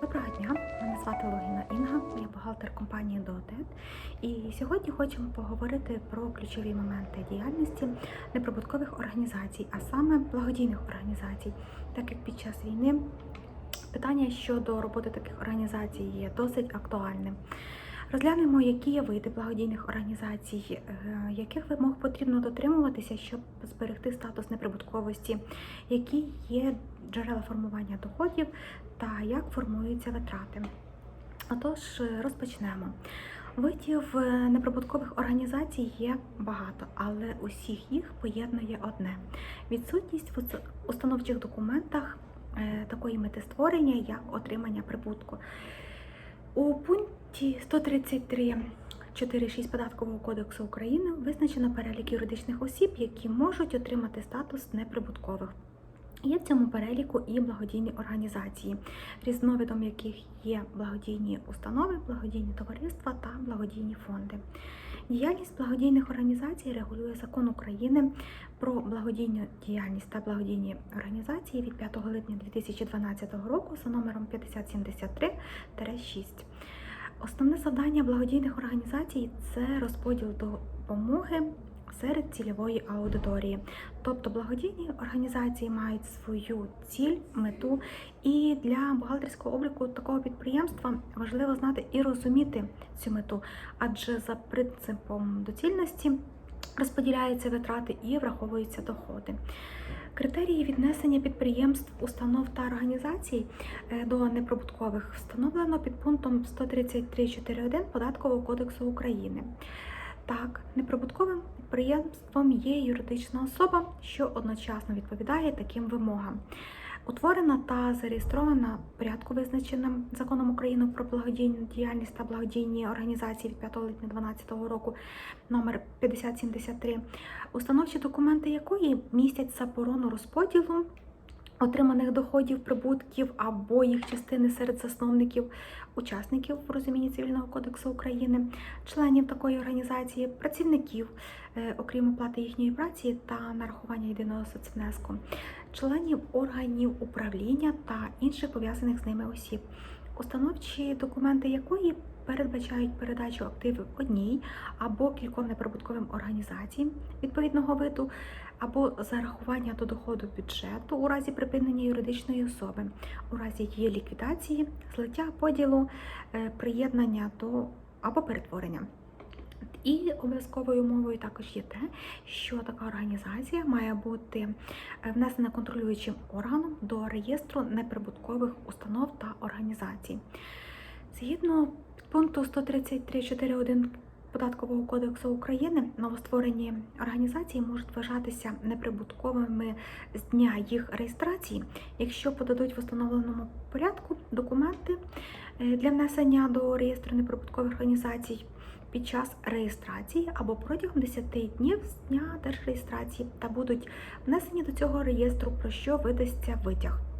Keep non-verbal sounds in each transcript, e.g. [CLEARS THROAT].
Доброго дня, мене звати Логіна Інга, я бухгалтер компанії Доотет. І сьогодні хочемо поговорити про ключові моменти діяльності неприбуткових організацій, а саме благодійних організацій, так як під час війни питання щодо роботи таких організацій є досить актуальним. Розглянемо, які є види благодійних організацій, е, яких вимог потрібно дотримуватися, щоб зберегти статус неприбутковості, які є джерела формування доходів та як формуються витрати. Отож, е, розпочнемо. Видів е, неприбуткових організацій є багато, але усіх їх поєднує одне: відсутність в установчих документах такої мети створення, як отримання прибутку. У пункті 133 4.6 Податкового кодексу України визначено перелік юридичних осіб, які можуть отримати статус неприбуткових. Є в цьому переліку і благодійні організації, різновидом яких є благодійні установи, благодійні товариства та благодійні фонди. Діяльність благодійних організацій регулює закон України про благодійну діяльність та благодійні організації від 5 липня 2012 року за номером 5073-6. Основне завдання благодійних організацій це розподіл допомоги серед цільової аудиторії. Тобто благодійні організації мають свою ціль, мету, і для бухгалтерського обліку такого підприємства важливо знати і розуміти цю мету, адже за принципом доцільності розподіляються витрати і враховуються доходи. Критерії віднесення підприємств, установ та організацій е, до неприбуткових встановлено під пунктом 133.4.1 Податкового кодексу України. Так, неприбутковим підприємством є юридична особа, що одночасно відповідає таким вимогам. Утворена та зареєстрована в порядку визначеним законом України про благодійну діяльність та благодійні організації від 5 липня 2012 року номер 5073, установчі документи якої містять заборону розподілу отриманих доходів, прибутків або їх частини серед засновників, учасників в розумінні Цивільного кодексу України, членів такої організації, працівників, е, окрім оплати їхньої праці та нарахування єдиного соцвнеску, членів органів управління та інших пов'язаних з ними осіб, установчі документи якої передбачають передачу активів одній або кільком неприбутковим організаціям відповідного виду, або зарахування до доходу бюджету у разі припинення юридичної особи, у разі її ліквідації, злиття поділу, е, приєднання до або перетворення. І обов'язковою умовою також є те, що така організація має бути е, внесена контролюючим органом до реєстру неприбуткових установ та організацій. Згідно пункту 133.4.1 Податкового кодексу України новостворені організації можуть вважатися неприбутковими з дня їх реєстрації, якщо подадуть в установленому порядку документи е, для внесення до реєстру неприбуткових організацій під час реєстрації або протягом 10 днів з дня держреєстрації та будуть внесені до цього реєстру, про що видасться витяг.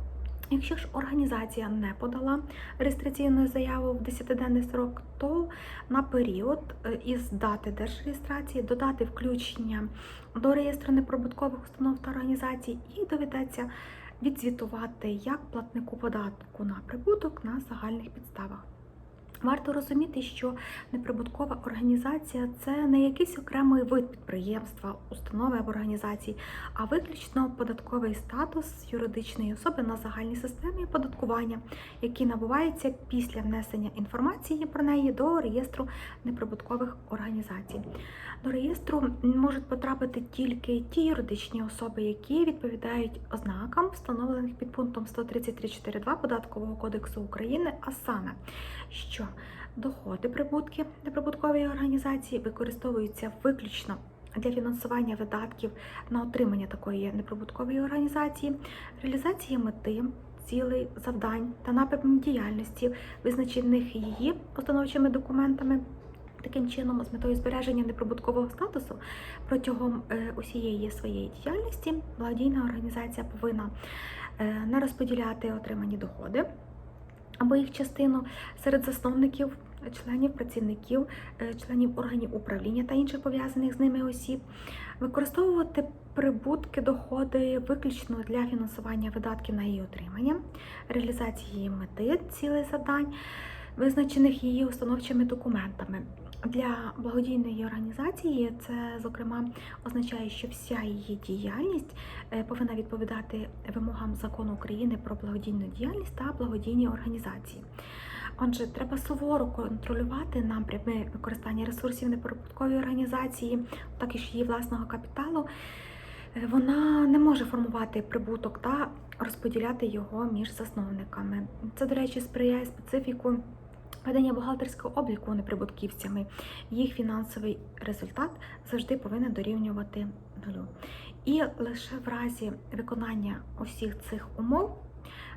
Якщо ж організація не подала реєстраційну заяву в 10-денний срок, то на період е, із дати держреєстрації додати включення до реєстру неприбуткових установ та організацій і доведеться відзвітувати як платнику податку на прибуток на загальних підставах. Варто розуміти, що неприбуткова організація це не якийсь окремий вид підприємства, установи або організації, а виключно податковий статус юридичної особи на загальній системі оподаткування, який набувається після внесення інформації про неї до реєстру неприбуткових організацій. До реєстру можуть потрапити тільки ті юридичні особи, які відповідають ознакам, встановлених під пунктом 133.4.2 Податкового кодексу України, а саме, що доходи прибутки неприбуткової організації використовуються виключно для фінансування видатків на отримання такої неприбуткової організації, реалізації мети. Цілей, завдань та напрямів діяльності, визначених її установчими документами, Таким чином, з метою збереження неприбуткового статусу протягом е, усієї своєї діяльності благодійна організація повинна е, не розподіляти отримані доходи або їх частину серед засновників членів, працівників, е, членів органів управління та інших пов'язаних з ними осіб, використовувати прибутки, доходи виключно для фінансування видатків на її отримання, реалізації її мети, цілей завдань, визначених її установчими документами. Для благодійної організації це, зокрема, означає, що вся її діяльність е, повинна відповідати вимогам закону України про благодійну діяльність та благодійні організації. Отже, треба суворо контролювати напрями використання ресурсів неприбуткової організації, також її власного капіталу. Е, Вона не може формувати прибуток та розподіляти його між засновниками. Це, до речі, сприяє специфіку ведення бухгалтерського обліку неприбутківцями. Їх фінансовий результат завжди повинен дорівнювати нулю. І лише в разі виконання усіх цих умов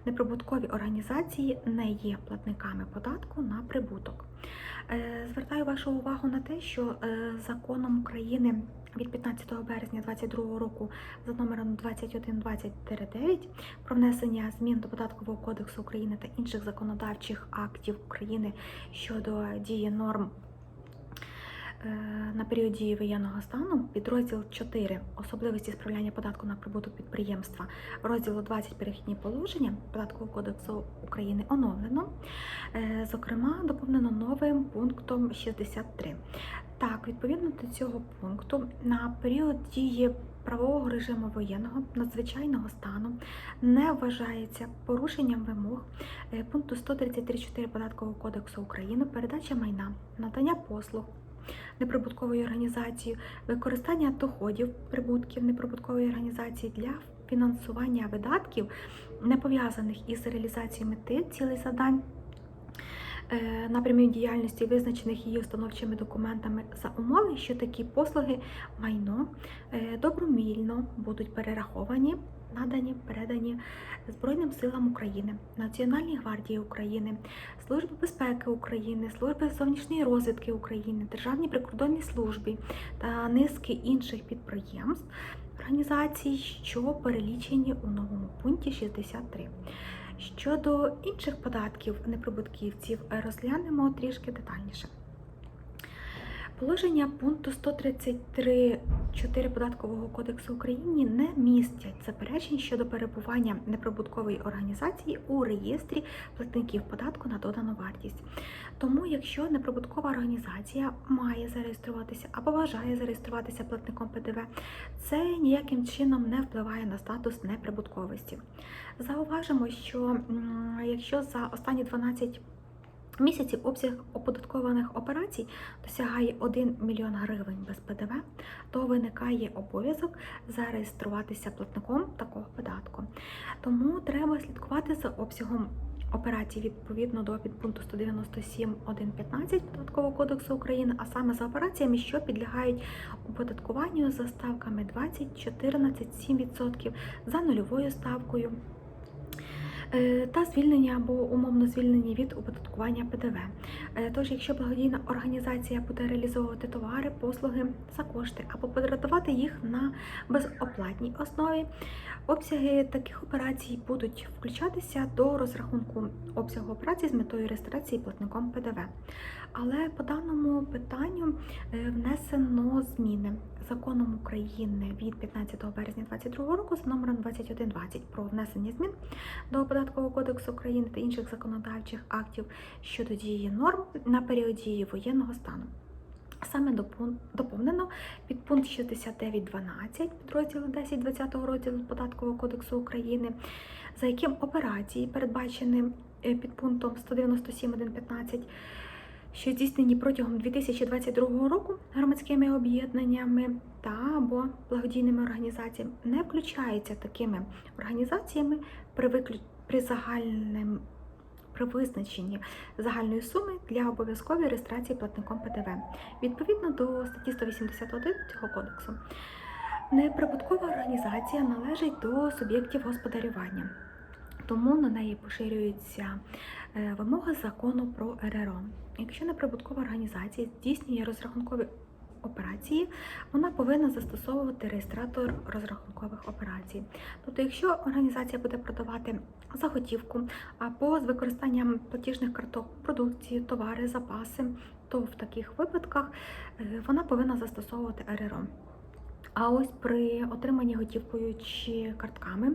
неприбуткові організації не є платниками податку на прибуток. Е, Звертаю вашу увагу на те, що е, законом України від 15 березня 2022 року за номером 2120-9 про внесення змін до податкового кодексу України та інших законодавчих актів України щодо дії норм на період дії воєнного стану підрозділ 4 особливості справляння податку на прибуток підприємства розділу 20 перехідні положення податкового кодексу України оновлено. Е, Зокрема, доповнено новим пунктом 63. Так, відповідно до цього пункту, на період дії правового режиму воєнного надзвичайного стану не вважається порушенням вимог е, пункту 133.4 Податкового кодексу України передача майна, надання послуг неприбуткової організації, використання доходів прибутків неприбуткової організації для фінансування видатків, не пов'язаних із реалізацією мети цілей завдань. е, Напрямів діяльності, визначених її установчими документами за умови, що такі послуги майно е, добровільно будуть перераховані, надані, передані Збройним силам України, Національній гвардії України, Службі безпеки України, Службі зовнішньої розвідки України, Державній прикордонній службі та низки інших підприємств, організацій, що перелічені у новому пункті 63. Щодо інших податків неприбутківців розглянемо трішки детальніше. Положення пункту 133.4 Податкового кодексу України не містять заперечень щодо перебування неприбуткової організації у реєстрі платників податку на додану вартість. Тому, якщо неприбуткова організація має зареєструватися або бажає зареєструватися платником ПДВ, це ніяким чином не впливає на статус неприбутковості. Зауважимо, що якщо за останні 12 місяців обсяг оподаткованих операцій досягає 1 мільйон гривень без ПДВ, то виникає обов'язок зареєструватися платником такого податку. Тому треба слідкувати за обсягом операцій відповідно до підпункту 197.1.15 Податкового кодексу України, а саме за операціями, що підлягають оподаткуванню за ставками 20, 14, 7% за нульовою ставкою. Е, та звільнення або умовно звільнені від оподаткування ПДВ. Е, Тож, якщо благодійна організація буде реалізовувати товари, послуги за кошти або подратувати їх на безоплатній основі, обсяги таких операцій будуть включатися до розрахунку обсягу операцій з метою реєстрації платником ПДВ. Але по даному питанню е, внесено зміни законом України від 15 березня 2022 року з номером 2120 про внесення змін до податкового кодексу України та інших законодавчих актів щодо дії норм на період дії воєнного стану. Саме доповнено підпункт 69.12 підрозділу 10.20 розділу Податкового кодексу України, за яким операції, передбачені е, підпунктом 197.1.15, що здійснені протягом 2022 року громадськими об'єднаннями та або благодійними організаціями, не включаються такими організаціями при виклю... при загальним при визначенні загальної суми для обов'язкової реєстрації платником ПДВ відповідно до статті 181 цього кодексу. Неприбуткова організація належить до суб'єктів господарювання, тому на неї поширюються е, вимоги закону про РРО. Якщо неприбуткова організація здійснює розрахункові операції, вона повинна застосовувати реєстратор розрахункових операцій. Тобто, якщо організація буде продавати за готівку або з використанням платіжних карток продукції, товари, запаси, то в таких випадках е, вона повинна застосовувати РРО. А ось при отриманні готівкою чи картками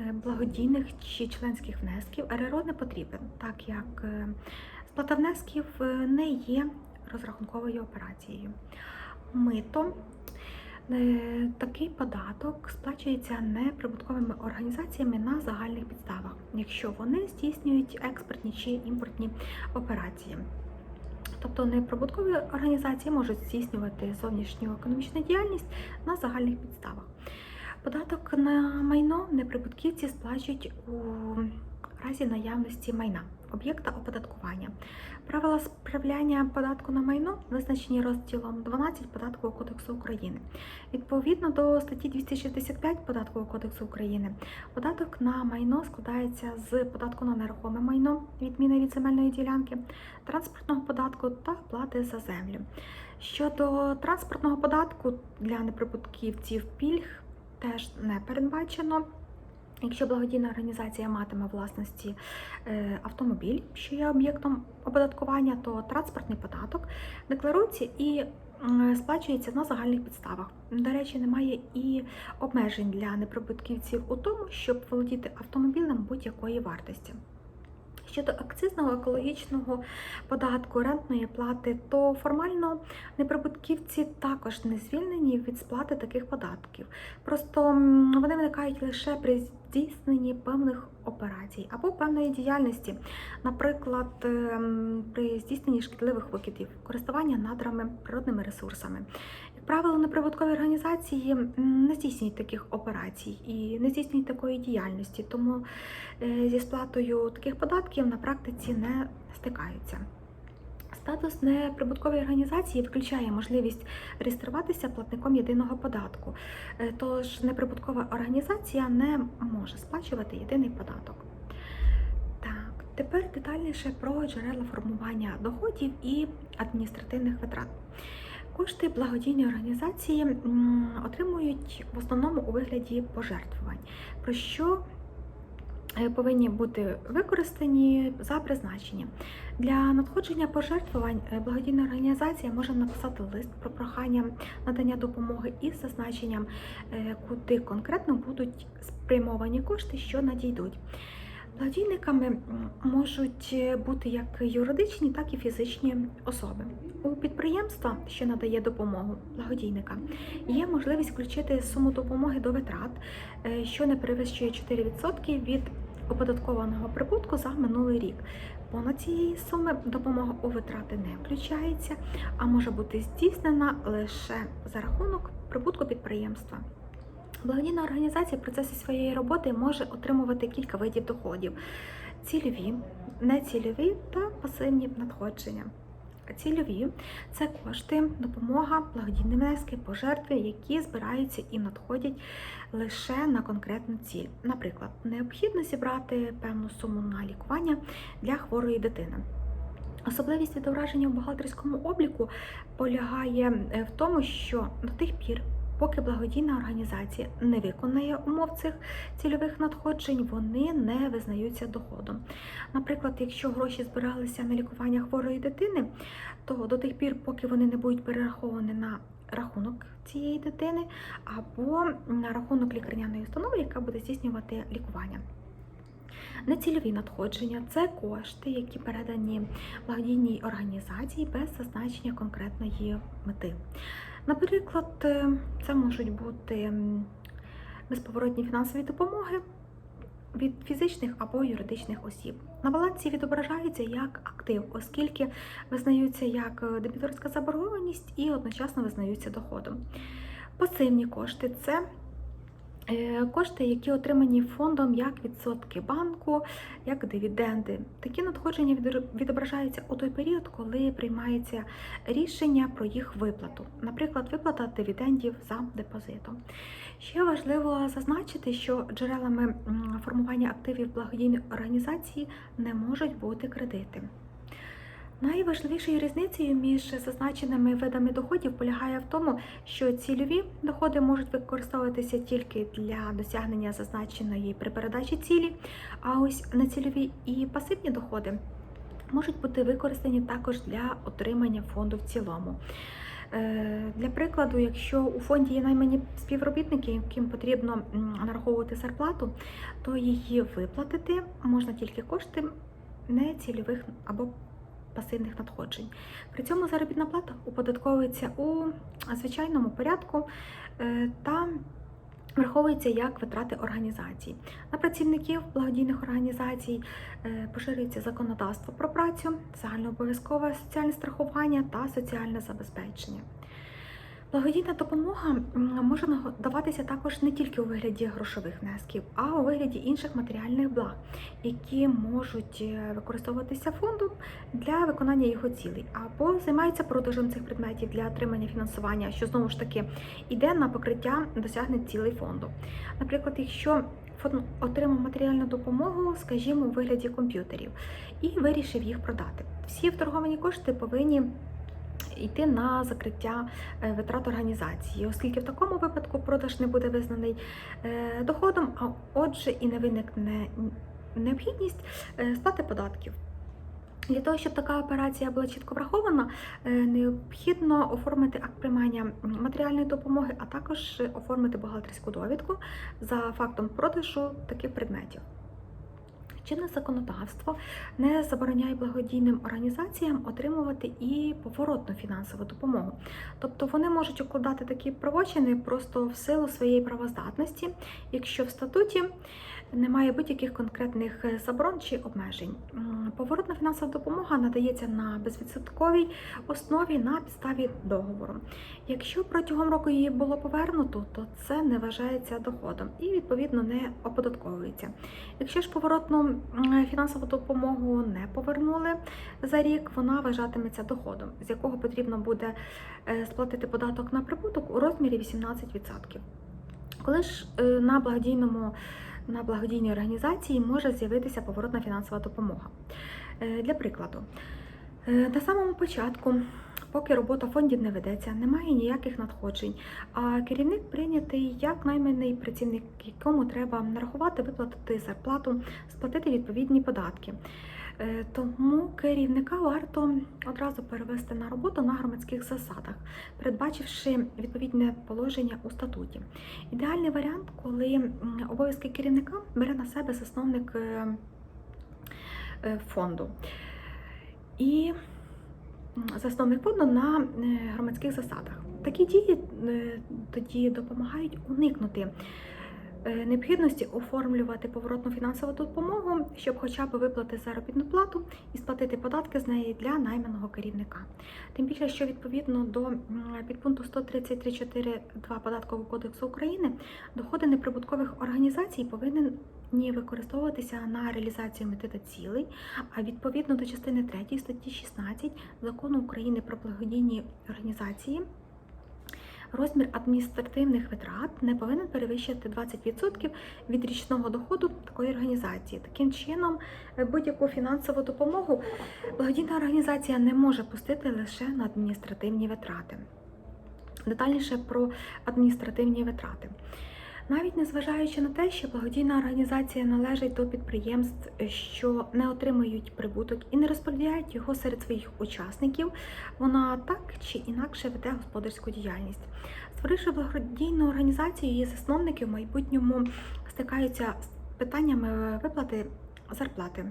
е, благодійних чи членських внесків РРО не потрібен, так як е, сплата внесків е, не є розрахунковою операцією. Мито такий податок сплачується неприбутковими організаціями на загальних підставах, якщо вони здійснюють експортні чи імпортні операції. Тобто неприбуткові організації можуть здійснювати зовнішню економічну діяльність на загальних підставах. Податок на майно неприбутківці сплачують у разі наявності майна об'єкта оподаткування. Правила справляння податку на майно визначені розділом 12 Податкового кодексу України. Відповідно до статті 265 Податкового кодексу України, податок на майно складається з податку на нерухоме майно, відміни від земельної ділянки, транспортного податку та плати за землю. Щодо транспортного податку для неприбутківців пільг теж не передбачено. Якщо благодійна організація матиме власності е, автомобіль, що є об'єктом оподаткування, то транспортний податок декларується і сплачується на загальних підставах. До речі, немає і обмежень для неприбутківців у тому, щоб володіти автомобілем будь-якої вартості. Щодо акцизного екологічного податку рентної плати, то формально неприбутківці також не звільнені від сплати таких податків. Просто вони виникають лише при здійсненні певних операцій або певної діяльності, наприклад, ем, при здійсненні шкідливих викидів, користування надрами, природними ресурсами. Як правило, неприбуткові організації не здійснюють таких операцій і не здійснюють такої діяльності, тому е, зі сплатою таких податків на практиці не стикаються. Статус неприбуткової організації включає можливість реєструватися платником єдиного податку. Е, Тож неприбуткова організація не може сплачувати єдиний податок. Так, тепер детальніше про джерела формування доходів і адміністративних витрат. Кошти благодійної організації отримують в основному у вигляді пожертвувань, про що повинні бути використані за призначенням. Для надходження пожертвувань е, благодійна організація може написати лист про прохання надання допомоги із зазначенням, е, куди конкретно будуть спрямовані кошти, що надійдуть. Благодійниками можуть е, бути як юридичні, так і фізичні особи. У підприємства, що надає допомогу благодійника, є можливість включити суму допомоги до витрат, е, що не перевищує 4% від оподаткованого прибутку за минулий рік. Понад цієї суми допомога у витрати не включається, а може бути здійснена лише за рахунок прибутку підприємства. Благодійна організація в процесі своєї роботи може отримувати кілька видів доходів: цільові, нецільові та пасивні надходження. Цільові це кошти, допомога, благодійні внески, пожертви, які збираються і надходять лише на конкретну ціль. Наприклад, необхідно зібрати певну суму на лікування для хворої дитини. Особливість відображення в бухгалтерському обліку полягає е, в тому, що до тих пір, поки благодійна організація не виконає умов цих цільових надходжень, вони не визнаються доходом. Наприклад, якщо гроші збиралися на лікування хворої дитини, то до тих пір, поки вони не будуть перераховані на рахунок цієї дитини або на рахунок лікарняної установи, яка буде здійснювати лікування. Нецільові надходження це кошти, які передані благодійній організації без зазначення конкретної мети. Наприклад, е, це можуть бути безповоротні фінансові допомоги від фізичних або юридичних осіб. На балансі відображається як актив, оскільки визнаються як е, дебіторська заборгованість і одночасно визнаються доходом. Пасивні кошти це Кошти, які отримані фондом як відсотки банку, як дивіденди. Такі надходження відображаються у той період, коли приймається рішення про їх виплату, наприклад, виплата дивідендів за депозитом. Ще важливо зазначити, що джерелами формування активів благодійної організації не можуть бути кредити. Найважливішою різницею між зазначеними видами доходів полягає в тому, що цільові доходи можуть використовуватися тільки для досягнення зазначеної при передачі цілі, а ось нецільові і пасивні доходи можуть бути використані також для отримання фонду в цілому. Е, Для прикладу, якщо у фонді є наймані співробітники, яким потрібно нараховувати зарплату, то її виплатити можна тільки кошти нецільових або пасивних надходжень. При цьому заробітна плата оподатковується у звичайному порядку е, та враховується як витрати організацій. На працівників благодійних організацій е, поширюється законодавство про працю, загальнообов'язкове соціальне страхування та соціальне забезпечення. Благодійна допомога може наго- даватися також не тільки у вигляді грошових внесків, а у вигляді інших матеріальних благ, які можуть е, використовуватися фондом для виконання його цілей, або займаються продажем цих предметів для отримання фінансування, що знову ж таки йде на покриття досягнень цілей фонду. Наприклад, якщо фонд отримав матеріальну допомогу, скажімо, у вигляді комп'ютерів, і вирішив їх продати. Всі вторговані кошти повинні йти на закриття е, витрат організації, оскільки в такому випадку продаж не буде визнаний е, доходом, а отже, і не виникне необхідність е, сплати податків. Для того, щоб така операція була чітко врахована, необхідно оформити акт приймання матеріальної допомоги, а також оформити бухгалтерську довідку за фактом продажу таких предметів. Чинне законодавство не забороняє благодійним організаціям отримувати і поворотну фінансову допомогу. Тобто вони можуть укладати такі правочини просто в силу своєї правоздатності, якщо в статуті немає будь-яких конкретних е, заборон чи обмежень. Поворотна фінансова допомога надається на безвідсотковій основі на підставі договору. Якщо протягом року її було повернуто, то це не вважається доходом і відповідно не оподатковується. Якщо ж поворотну фінансову допомогу не повернули за рік, вона вважатиметься доходом, з якого потрібно буде е, сплатити податок на прибуток у розмірі 18%. Коли ж е, на благодійному на благодійній організації може з'явитися поворотна фінансова допомога. Е, Для прикладу, на самому початку, поки робота фондів не ведеться, немає ніяких надходжень, а керівник прийнятий як найманий працівник, якому треба нарахувати, виплатити зарплату, сплатити відповідні податки. Е, Тому керівника варто одразу перевести на роботу на громадських засадах, передбачивши відповідне положення у статуті. Ідеальний варіант, коли обов'язки керівника бере на себе засновник е, е, фонду. І засновник на е, громадських засадах. Такі дії е, тоді допомагають уникнути е, необхідності оформлювати поворотну фінансову допомогу, щоб хоча б виплати заробітну плату і сплатити податки з неї для найманого керівника. Тим більше, що відповідно до підпункту 133.4.2 Податкового кодексу України доходи неприбуткових організацій повинні використовуватися на реалізацію мети та цілей, а відповідно до частини 3 статті 16 Закону України про благодійні організації. Розмір адміністративних витрат не повинен перевищити 20% від річного доходу такої організації. Таким чином, будь-яку фінансову допомогу благодійна організація не може пустити лише на адміністративні витрати. Детальніше про адміністративні витрати. Навіть незважаючи на те, що благодійна організація належить до підприємств, що не отримують прибуток і не розподіляють його серед своїх учасників, вона так чи інакше веде господарську діяльність. Створивши благодійну організацію, її засновники в майбутньому стикаються з питаннями виплати зарплати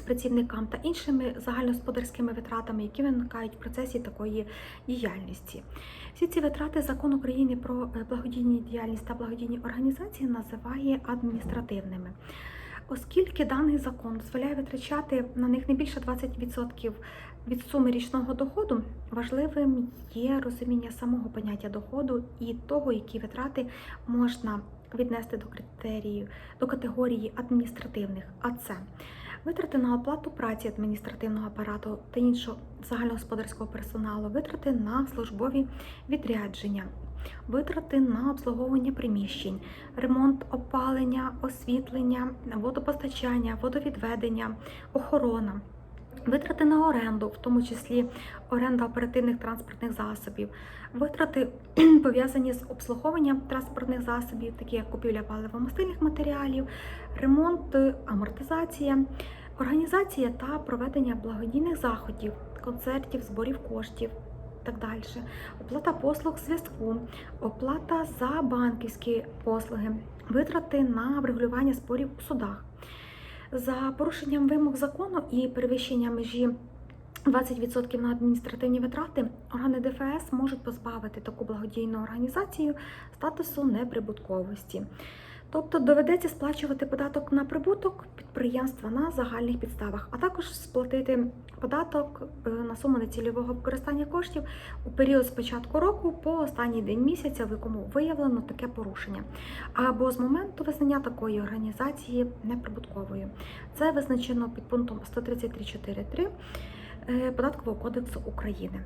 працівникам та іншими загальногосподарськими витратами, які виникають в процесі такої діяльності. Всі ці витрати закон України про е, благодійні діяльність та благодійні організації називає адміністративними. Оскільки даний закон дозволяє витрачати на них не більше 20% від суми річного доходу, важливим є розуміння самого поняття доходу і того, які витрати можна віднести до критерію до категорії адміністративних, а це витрати на оплату праці адміністративного апарату та іншого загальногосподарського персоналу, витрати на службові відрядження, витрати на обслуговування приміщень, ремонт опалення, освітлення, водопостачання, водовідведення, охорона. Витрати на оренду, в тому числі оренда оперативних транспортних засобів, витрати [CLEARS THROAT] пов'язані з обслуговуванням транспортних засобів, такі як купівля паливо-мастильних матеріалів, ремонт, е, амортизація, організація та проведення благодійних заходів, концертів, зборів коштів. Так далі, оплата послуг зв'язку, оплата за банківські послуги, витрати на врегулювання спорів у судах. За порушенням вимог закону і перевищення межі 20% на адміністративні витрати органи ДФС можуть позбавити таку благодійну організацію статусу неприбутковості. Тобто доведеться сплачувати податок на прибуток підприємства на загальних підставах, а також сплатити податок е, на суму нецільового використання коштів у період з початку року по останній день місяця, в якому виявлено таке порушення, або з моменту визнання такої організації неприбутковою. Це визначено під пунктом 133.4.3 е, Податкового кодексу України.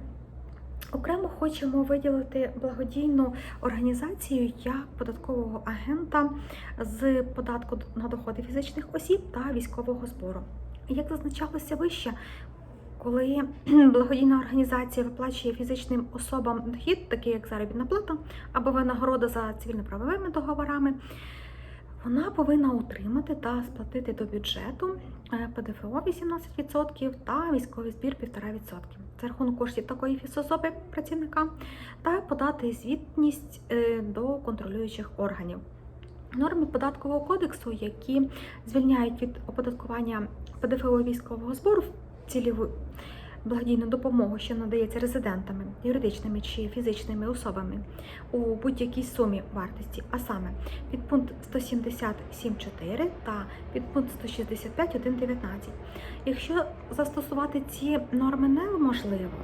Окремо хочемо виділити благодійну організацію як податкового агента з податку на доходи фізичних осіб та військового збору. Як зазначалося вище, коли [CLEARS THROAT] благодійна організація виплачує фізичним особам дохід, такий як заробітна плата або винагорода за цивільно-правовими договорами, вона повинна утримати та сплатити до бюджету е, ПДФО 18% та військовий збір 1,5% за рахунок коштів такої фізособи працівника та подати звітність е, до контролюючих органів. Норми податкового кодексу, які звільняють від оподаткування ПДФО військового збору в ціліву благодійну допомогу, що надається резидентами, юридичними чи фізичними особами у будь-якій сумі вартості, а саме підпункт 177.4 та підпункт 165.1.19. Якщо застосувати ці норми неможливо,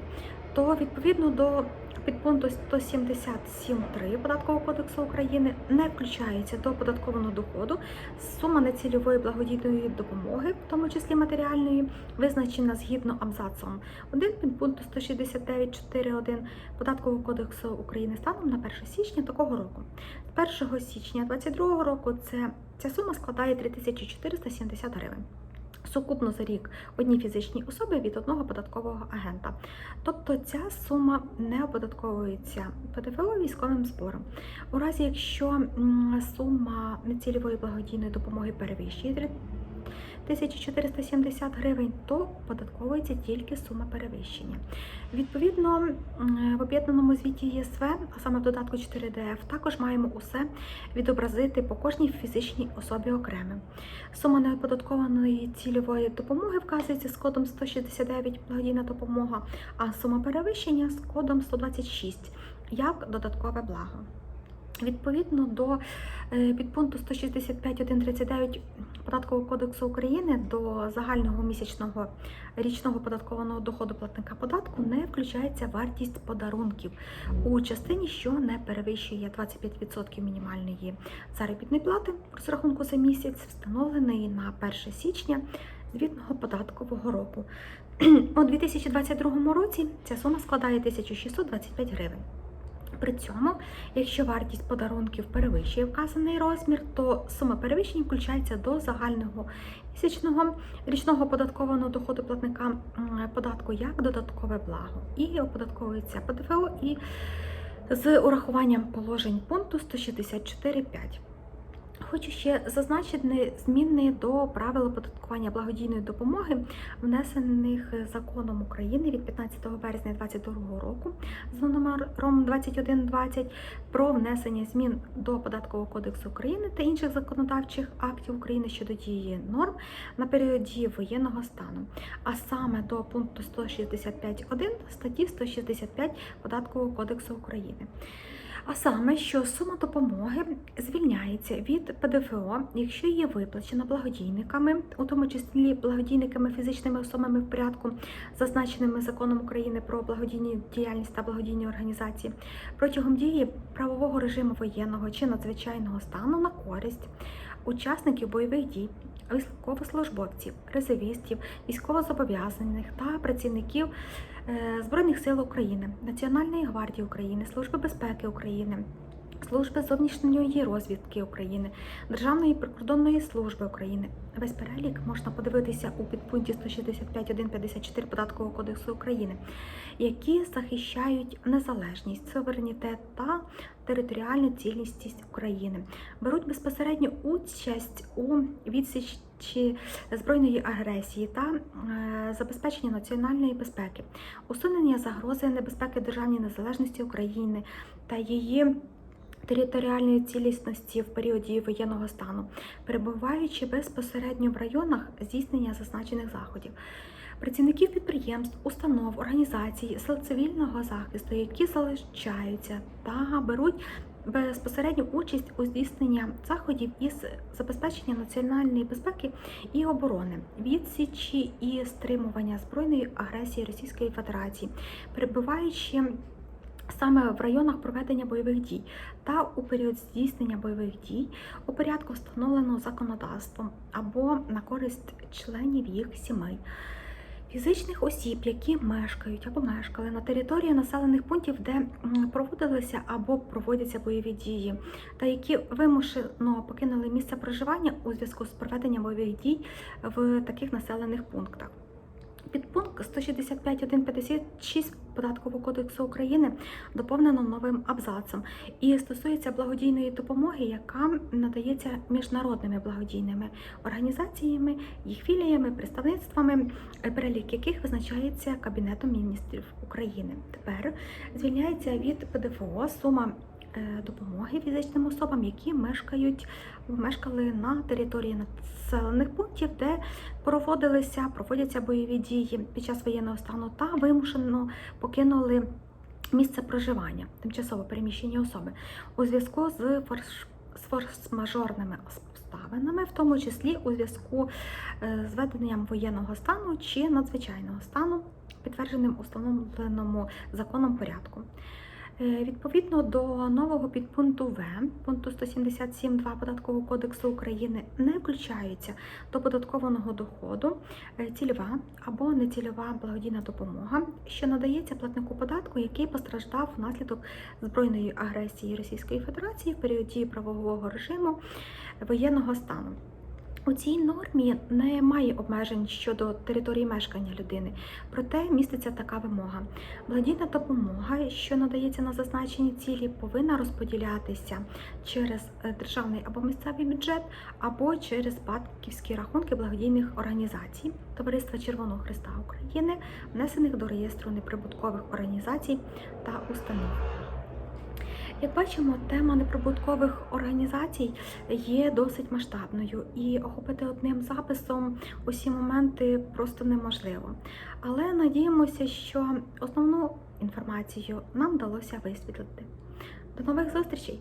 то відповідно до підпункту 177.3 Податкового кодексу України не включається до податкового доходу сума нецільової благодійної допомоги, в тому числі матеріальної, визначена згідно абзацом 1 підпункту 169.4.1 Податкового кодексу України станом на 1 січня такого року. З 1 січня 2022 року це, ця сума складає 3470 гривень. Сукупно за рік одній фізичній особі від одного податкового агента. Тобто ця сума не оподатковується ПДФО військовим збором. У разі, якщо сума нецільової благодійної допомоги перевищує 1470 гривень, то податковується тільки сума перевищення. Відповідно, в об'єднаному звіті ЄСВ, а саме в додатку 4ДФ, також маємо усе відобразити по кожній фізичній особі окремо. Сума неоподаткованої цільової допомоги вказується з кодом 169 благодійна допомога, а сума перевищення з кодом 126 як додаткове благо. Відповідно до е, підпункту 165.139 Податкового кодексу України до загального місячного річного податкованого доходу платника податку не включається вартість подарунків у частині, що не перевищує 25% мінімальної заробітної плати розрахунку за місяць, встановленої на 1 січня звітного податкового року. [CLEARS THROAT] У 2022 році ця сума складає 1625 гривень. При цьому, якщо вартість подарунків перевищує вказаний розмір, то сума перевищення включається до загального місячного річного податкованого доходу платника податку як додаткове благо і оподатковується ПДФО і з урахуванням положень пункту 164.5. Хочу ще зазначити зміни до правил оподаткування благодійної допомоги, внесених законом України від 15 березня 2022 року з номером 2120 про внесення змін до податкового кодексу України та інших законодавчих актів України щодо дії норм на період дії воєнного стану, а саме до пункту 165.1 статті 165 податкового кодексу України. А саме, що сума допомоги звільняється від ПДФО, якщо її виплачена благодійниками, у тому числі благодійниками фізичними особами в порядку, зазначеними законом України про благодійні діяльність та благодійні організації, протягом дії правового режиму воєнного чи надзвичайного стану на користь учасників бойових дій, військовослужбовців, резервістів, військовозобов'язаних та працівників Збройних сил України, Національної гвардії України, Служби безпеки України. Служби зовнішньої розвідки України, Державної прикордонної служби України. Весь перелік можна подивитися у підпункті 165.1.54 Податкового кодексу України, які захищають незалежність, суверенітет та територіальну цілісність України, беруть безпосередню участь у відсічі збройної агресії та е, забезпеченні національної безпеки, усунення загрози небезпеки державній незалежності України та її територіальної цілісності в періоді воєнного стану, перебуваючи безпосередньо в районах здійснення зазначених заходів. Працівників підприємств, установ, організацій, сил цивільного захисту, які залучаються та беруть безпосередню участь у здійсненні заходів із забезпечення національної безпеки і оборони, відсічі і стримування збройної агресії Російської Федерації, перебуваючи саме в районах проведення бойових дій та у період здійснення бойових дій у порядку встановленого законодавством або на користь членів їх сімей. Фізичних осіб, які мешкають або мешкали на території населених пунктів, де проводилися або проводяться бойові дії, та які вимушено покинули місце проживання у зв'язку з проведенням бойових дій в таких населених пунктах. Підпункт 165.156 Податкового кодексу України доповнено новим абзацом і стосується благодійної допомоги, яка надається міжнародними благодійними організаціями, їх філіями, представництвами, перелік яких визначається Кабінетом міністрів України. Тепер звільняється від ПДФО сума допомоги фізичним особам, які мешкають мешкали на території населених пунктів, де проводилися, проводяться бойові дії під час воєнного стану та вимушено покинули місце проживання, тимчасово переміщені особи у зв'язку з форс- з форс-мажорними обставинами, в тому числі у зв'язку е, з введенням воєнного стану чи надзвичайного стану, підтвердженим установленому законом порядку. Е, Відповідно до нового підпункту В пункту 177.2 Податкового кодексу України не включаються до податкованого доходу е, цільова або нецільова благодійна допомога, що надається платнику податку, який постраждав внаслідок збройної агресії Російської Федерації в період дії правового режиму воєнного стану. У цій нормі немає обмежень щодо території мешкання людини, проте міститься така вимога. Благодійна допомога, що надається на зазначені цілі, повинна розподілятися через е, державний або місцевий бюджет, або через банківські рахунки благодійних організацій Товариства Червоного Христа України, внесених до реєстру неприбуткових організацій та установ. Як бачимо, тема неприбуткових організацій є досить масштабною і охопити одним записом усі моменти просто неможливо. Але надіємося, що основну інформацію нам вдалося висвітлити. До нових зустрічей!